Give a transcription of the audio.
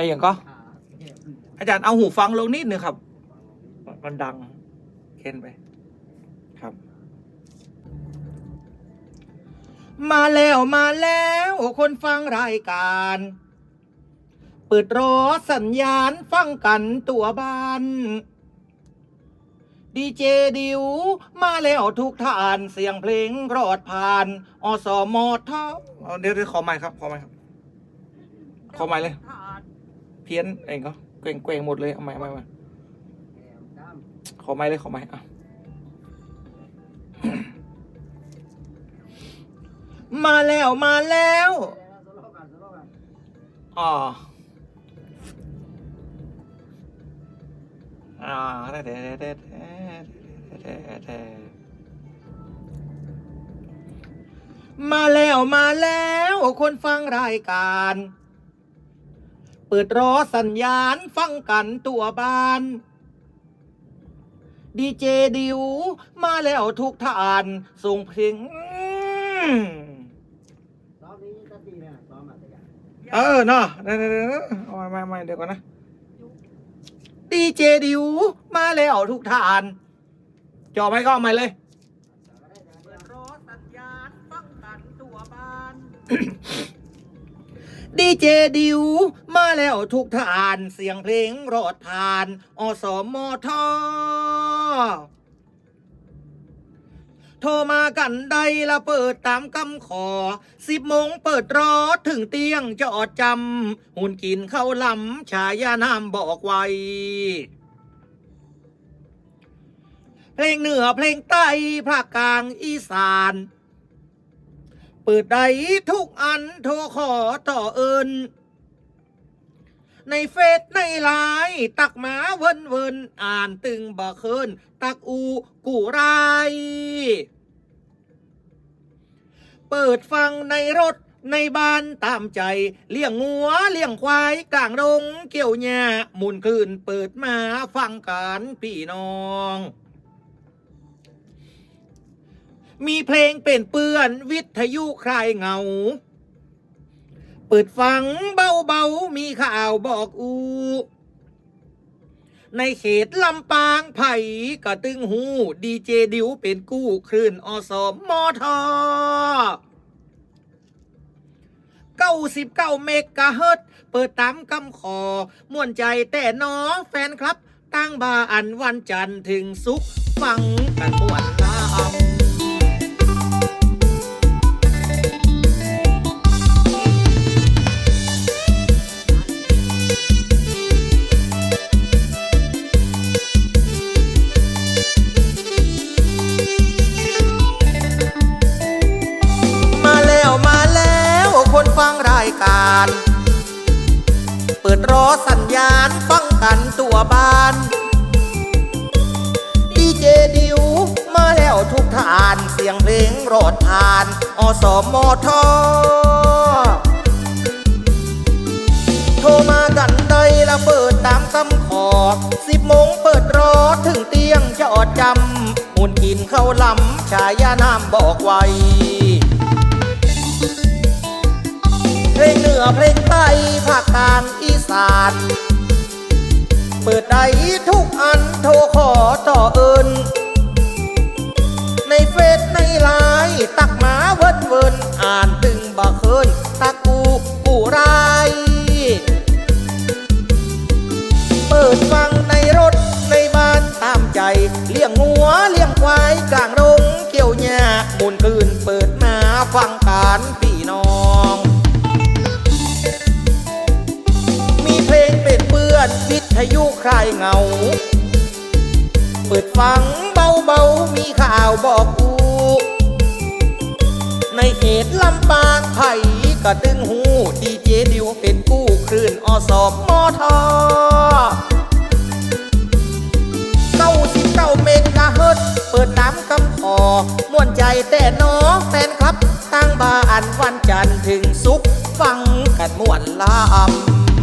อ้อย่างก็อาจารย์เอาหูฟังลงนิดนึงครับ มันดังเค้นไป ครับ มาแล้วมาแล้วคนฟังรายการ เปิดรอสัญญาณฟังกันตัวบ้านดีเจดิว มาแล้วทุกท่านเสียงเพลงรอดผ่าน อสมทเอเดี๋ยวขอใหม่ครับ ขอใหม่ครับ ขอใหม่เลย พี้ยนเองก็เกวงเกวงหมดเลยเอาใหม่เอาใหม่เอาใหม่ขอใหม่เลยขอใหม่อะมาแล้วมาแล้วอ๋ออ่าแต่แต่แต่แต่แต่มาแล้วมาแล้ว คนฟังรายการ เปิดรอสัญญาณฟังกันตัวบ้าน ดีเจดิว มาแล้วทุกท่านส่งเพลงเออเนาะเดี๋ยวเดี๋ยวเดี๋ยวเอาไม่ไม่ไม่เดี๋ยวก่อนนะดีเจดิว มาแล้วทุกท่านจอไหมก็เอาใหม่เลยเปิดรอสัญญาณฟังกันตัวบ้าน ดีเจดิว มาแล้วทุกท่านเสียงเพลงรอดผ่าน อสมทโทรมากันใดละเปิดตามคำขอ สิบโมงเปิดรอถึงเตียงจอดจำ หุ่นกินข้าวลำ ชายานามบอกไว้ เพลงเหนือเพลงใต้ภาคกลางอีสาน ปิดใดทุกอันโทรขอต่อเอิญในเฟซในไลน์ตักหมาเวินเวินอ่านตึงบ่เคินตักอูกูไรเปิดฟังในรถในบ้านตามใจ เลี้ยงงัวเลี้ยงควายกลางดงเกี่ยวหญ้าหมุนคลื่นเปิดมาฟังกันพี่น้อง มีเพลงเป็นเปื้อน วิทยุคลายเหงา เปิดฟังเบาๆ มีข่าวบอกอู ในเขตลำปางไผ่กระตึงหู ดีเจดิวเป็นกู้คลื่นอสมอทอเก้าสิบเก้าเมกะเฮิรตเปิดตามกำขอ ม่วนใจแต่น้องแฟนครับ ตั้งบาอันวันจันทร์ถึงศุกฟังกันม่วนลำ การ เปิดรอสัญญาณฟังกันตัวบ้าน ดีเจดิวมาแล้วทุกทานเสียงเพลงรอดผ่าน อสมอทอโทรมากันใดละเปิดตามคำขอสิบโมงเปิดรอถึงเตียงจอดจำหุ่นกินข้าวลำชายานามบอกไว้ เพลงใต้ภาคกลางอีสาน เปิดได้ทุกอันโทรขอต่อเอิญในเฟซในไลน์ตักหมาเวิร์นเวิร์นอ่านตึงบ่เคินตักกูกูไรายเปิดฟังในรถในบ้านตามใจ เลี้ยงงัวเลี้ยงควายกลางดงเกี่ยวหญ้าหมุนคืนเปิดมาฟังการ ยุคลายเหงา เปิดฟังเบาๆ มีข่าวบอกกู ในเขตลำปางไผ่กระตึงหู ดีเจดิวเป็นกู้คลื่นอสอบมอทอเก้าสิบเก้าเมกะเฮิรตเปิดตามคำขอม่วนใจแต่น้องแฟนครับ ตั้งบานวันจันทร์ถึงศุกฟังกันม่วนลำ